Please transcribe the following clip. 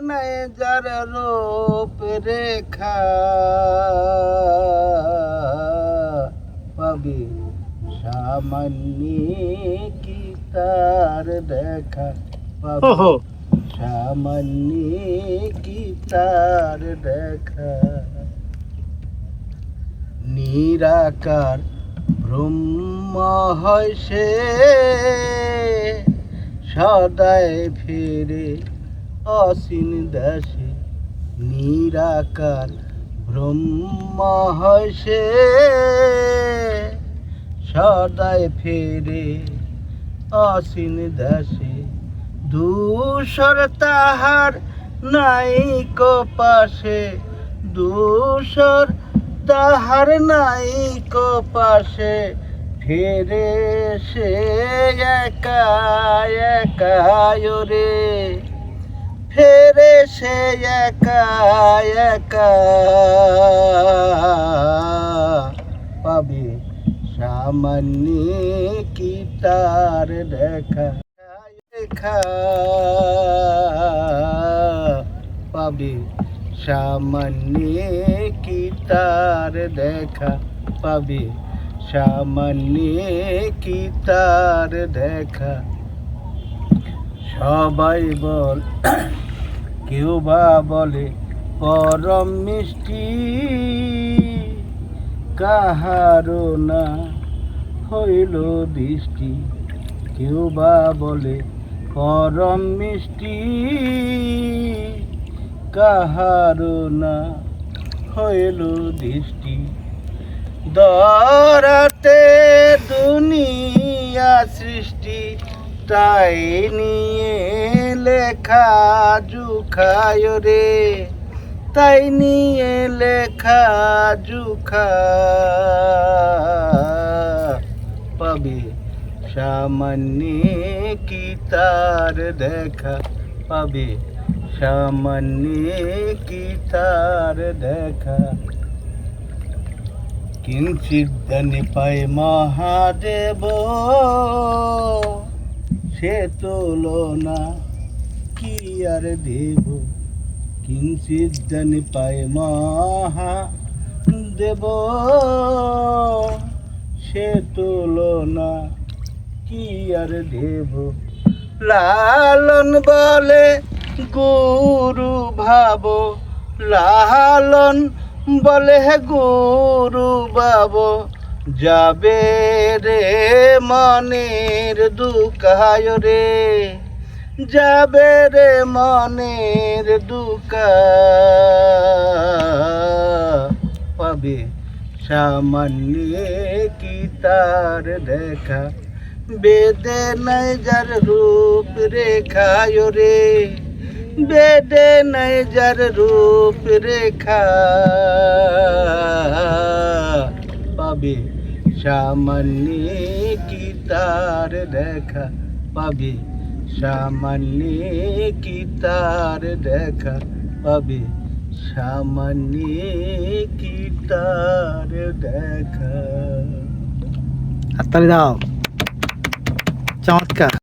নাই যার রূপ রেখা পাবে সামান্য কি তার দেখা পাবে সামান্য কি তার দেখা নিরাকার ব্রহ্ম হয় সে, সদায় ফিরে অসীন দাসে নিরাকার ব্রহ্ম হয় সে। সদায় ফেরে অসীন দাসে দূষর তাহার নাই কো পাশে দূষর তাহার নাই কো পাশে ফেরে সে একা একা রে ফেরে সে একা একা। পাবে সামান্য কি তার দেখা? দেখা। পাবে সামান্য কি তার দেখা? পাবে সামান্য কি তার দেখা? সবাই বল। কেউ বা বলে, পরম মিষ্টি, কাহারো না হইল দৃষ্টি। কেউ বা বলে, পরম মিষ্টি, কাহারো না হইল দৃষ্টি। দরাতে দুনিয়া সৃষ্টি, তাই নিয়ে লেখা জুখায় রে। তাই নিয়ে লেখা জুখা পাবে সামান্য কি তার দেখা? পাবে সামান্য কি তার দেখা? কিঞ্চিত দানে পায় মহাদেব, সে তুলনা আর দেব কিঞ্চিত দানে পায় মহা দেব। সে তুলনা কি আর দেব লালন বলে গুরু ভাব, লালন বলে গুরু বাব যাবে রে মনের দুকায় রে। যাবে রে মনের দুকা। পাবে সামান্য কি তার দেখা। বেদে নাই যার রূপ রেখায় রে। বেদে নাই যার রূপ রেখা। পাবে সামান্য কি তার দেখা। পাবে সামান্য কি তার দেখা পাবে। সামান্যে কি তার দেখা। দাও। চমৎকার।